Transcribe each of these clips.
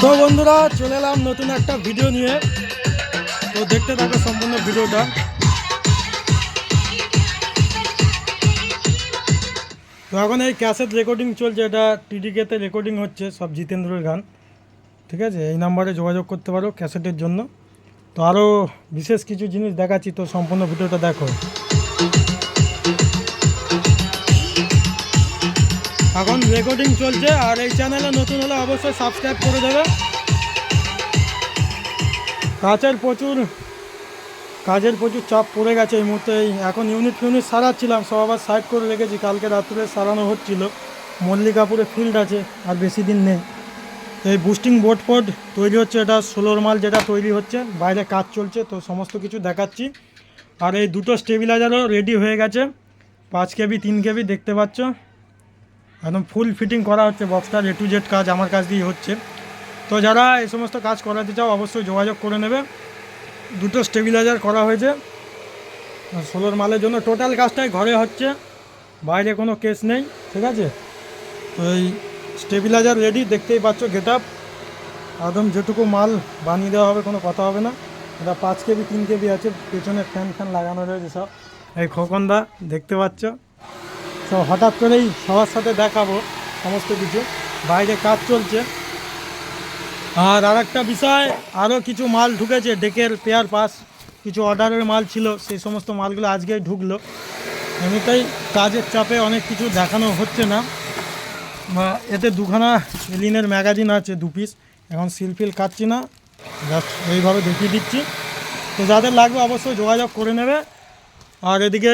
তো বন্ধুরা, চলে এলাম নতুন একটা ভিডিও নিয়ে। তো দেখতে থাকো সম্পূর্ণ ভিডিওটা তো এখন এই ক্যাসেট রেকর্ডিং চলছে, এটা টিডিকেতে রেকর্ডিং হচ্ছে, সব জিতেন্দ্রের গান। ঠিক আছে? এই নাম্বারে যোগাযোগ করতে পারো ক্যাসেটের জন্য। তো আরও বিশেষ কিছু জিনিস দেখাচ্ছি, তো সম্পূর্ণ ভিডিওটা দেখো। এখন রেকর্ডিং চলছে আর এই চ্যানেলে নতুন হলে অবশ্যই সাবস্ক্রাইব করে দেবে। কাজের প্রচুর কাজের প্রচুর চাপ পড়ে গেছে এই মুহূর্তে। এখন ইউনিট ফিউনিট সারাচ্ছিলাম, সব আবার সাইড করে রেখেছি। কালকে রাত্রে সারানো হচ্ছিল। মল্লিকাপুরে ফিল্ড আছে, আর বেশি দিন নেই। এই বুস্টিং বোর্ড ফোর্ড তৈরি হচ্ছে, এটা সোলোর মাল যেটা তৈরি হচ্ছে। বাইরে কাজ চলছে, তো সমস্ত কিছু দেখাচ্ছি। আর এই দুটো স্টেবিলাইজারও রেডি হয়ে গেছে। পাঁচ কেবি, তিন কেবি দেখতে পাচ্ছ। একদম ফুল ফিটিং করা হচ্ছে বক্সটার এ টু জেড কাজ আমার কাছ দিয়ে হচ্ছে। তো যারা এই সমস্ত কাজ করাতে চাও, অবশ্যই যোগাযোগ করে নেবে। দুটো স্টেবিলাইজার করা হয়েছে। ষোলোর মালের জন্য টোটাল কাজটাই ঘরে হচ্ছে, বাইরে কোনো কেস নেই, ঠিক আছে? তো এই স্টেবিলাইজার রেডি দেখতেই পাচ্ছ গেট আপ একদম যেটুকু মাল বানিয়ে দেওয়া হবে, কোনো কথা হবে না। এটা পাঁচ কেবি, তিন কেবি আছে, পেছনে ফ্যান ফ্যান লাগানো রয়েছে সব। এই খোকনদা, দেখতে পাচ্ছ? তো হঠাৎ করেই সবার সাথে দেখাবো সমস্ত কিছু। বাইরে কাজ চলছে। আর আর একটা বিষয় আরও কিছু মাল ঢুকেছে ডেকের পেয়ার পাস কিছু অর্ডারের মাল ছিল, সেই সমস্ত মালগুলো আজকেই ঢুকলো। এমনিতেই কাজের চাপে অনেক কিছু দেখানো হচ্ছে না। বা এতে দুখানা এলিনের ম্যাগাজিন আছে, দু পিস এখন সিলফিল কাটছি না। জাস্ট এইভাবে দেখিয়ে দিচ্ছি। তো যাদের লাগবে অবশ্যই যোগাযোগ করে নেবে। আর এদিকে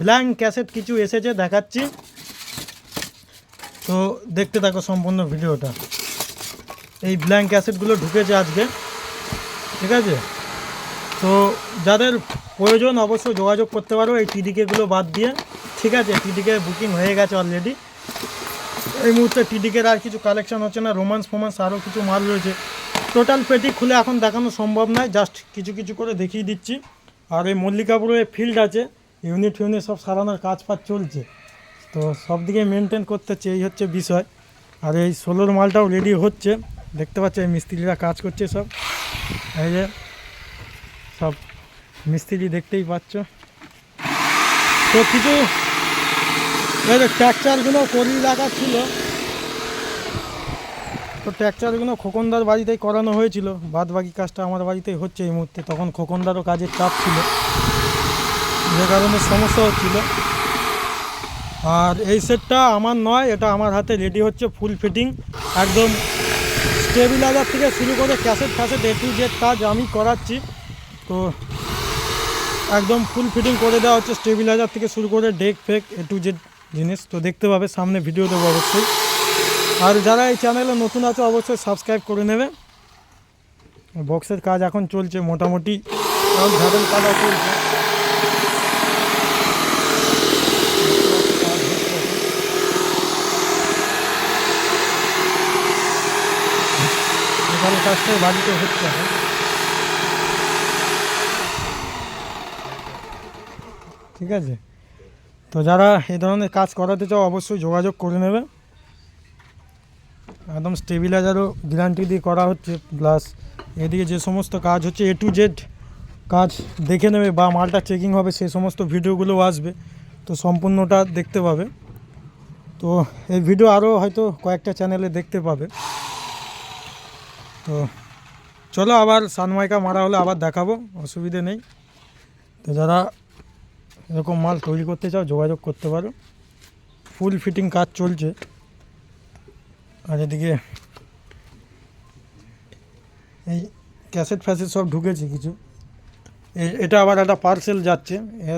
ব্ল্যাঙ্ক ক্যাসেট কিছু এসেছে, দেখাচ্ছি। তো দেখতে থাকো সম্পূর্ণ ভিডিওটা। এই ব্ল্যাঙ্ক ক্যাসেটগুলো ঢুকেছে আজকে, ঠিক আছে? তো যাদের প্রয়োজন অবশ্যই যোগাযোগ করতে পারো, এই টিডিকেগুলো বাদ দিয়ে। ঠিক আছে টিডিকে বুকিং হয়ে গেছে অলরেডি এই মুহূর্তে টিডিকের আর কিছু কালেকশন হচ্ছে না রোমান্স ফোমান্স আরও কিছু মাল রয়েছে। টোটাল পেটি খুলে এখন দেখানো সম্ভব নয় জাস্ট কিছু কিছু করে দেখিয়ে দিচ্ছি। আর এই মল্লিকাপুরে ফিল্ড আছে ইউনিট ফিউনিট সব সারানোর কাজ ফাজ চলছে। তো সব দিকে মেনটেন করতে এই হচ্ছে বিষয়। আর এই ষোলোর মালটাও রেডি হচ্ছে। দেখতে পাচ্ছ, এই মিস্ত্রিরা কাজ করছে সব। এই যে সব মিস্ত্রি দেখতেই পাচ্ছ। তো কিছু ট্র্যাকচারগুলো করিয়ে রাখা ছিল তো ট্র্যাকচারগুলো খোকনদার বাড়িতেই করানো হয়েছিল। বাদ বাকি কাজটা আমার বাড়িতেই হচ্ছে এই মুহূর্তে। তখন খোকনদারও কাজের চাপ ছিল। যে কারণে সমস্যা হচ্ছিল আর এই সেটটা আমার নয়, এটা আমার হাতে রেডি হচ্ছে ফুল ফিটিং একদম স্টেবিলাইজার থেকে শুরু করে ক্যাসেট ফ্যাসেট এ টু জেড কাজ আমি করাচ্ছি। তো একদম ফুল ফিটিং করে দেওয়া হচ্ছে। স্টেবিলাইজার থেকে শুরু করে ডেক ফেক এ টু জেড জিনিস। তো দেখতে পাবে, সামনে ভিডিও দেবো অবশ্যই। আর যারা এই চ্যানেলে নতুন আছে, অবশ্যই সাবস্ক্রাইব করে নেবে। বক্সের কাজ এখন চলছে মোটামুটি। ঝাড়েল কাটা চলছে। এখানে কাজটাই বাড়িতে হচ্ছে ঠিক আছে? তো যারা এই ধরনের কাজ করাতে চাও, অবশ্যই যোগাযোগ করে নেবে। একদম স্টেবিলাইজারও গ্যারান্টি দিয়ে করা হচ্ছে প্লাস এদিকে যে সমস্ত কাজ হচ্ছে এ টু জেড কাজ দেখে নেবে বা মালটা চেকিং হবে সেই সমস্ত ভিডিওগুলো আসবে, তো সম্পূর্ণটা দেখতে পাবে। তো এই ভিডিও আরও হয়তো কয়েকটা চ্যানেলে দেখতে পাবে। তো চলো আবার সানমাইকা মারা হলে আবার দেখাবো, অসুবিধে নেই। তো যারা এরকম মাল তৈরি করতে চাও, যোগাযোগ করতে পারো। ফুল ফিটিং কাজ চলছে। আর এদিকে এই ক্যাসেট ফ্যাসেট সব ঢুকেছে কিছু। এটা আবার একটা পার্সেল যাচ্ছে।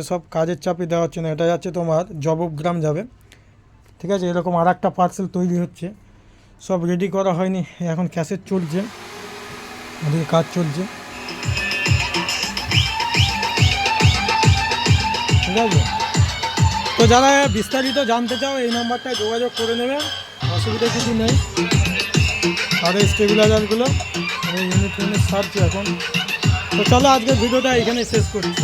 সব কাজের চাপে দেওয়া হচ্ছে না। এটা যাচ্ছে তোমার জবগ্রাম যাবে। ঠিক আছে? এরকম আর একটা পার্সেল তৈরি হচ্ছে। সব রেডি করা হয়নি। এখন ক্যাসেট চলছে। ওদিকে কাজ চলছে। ঠিক আছে? তো যারা বিস্তারিত জানতে চাও, এই নাম্বারটায় যোগাযোগ করে নেবে। অসুবিধা কিছু নেই। আর এই স্টেবিলাইজারগুলো ইউনিট ইউনিট সারছি এখন। তো চলো আজকের ভিডিওটা এখানে শেষ করছি।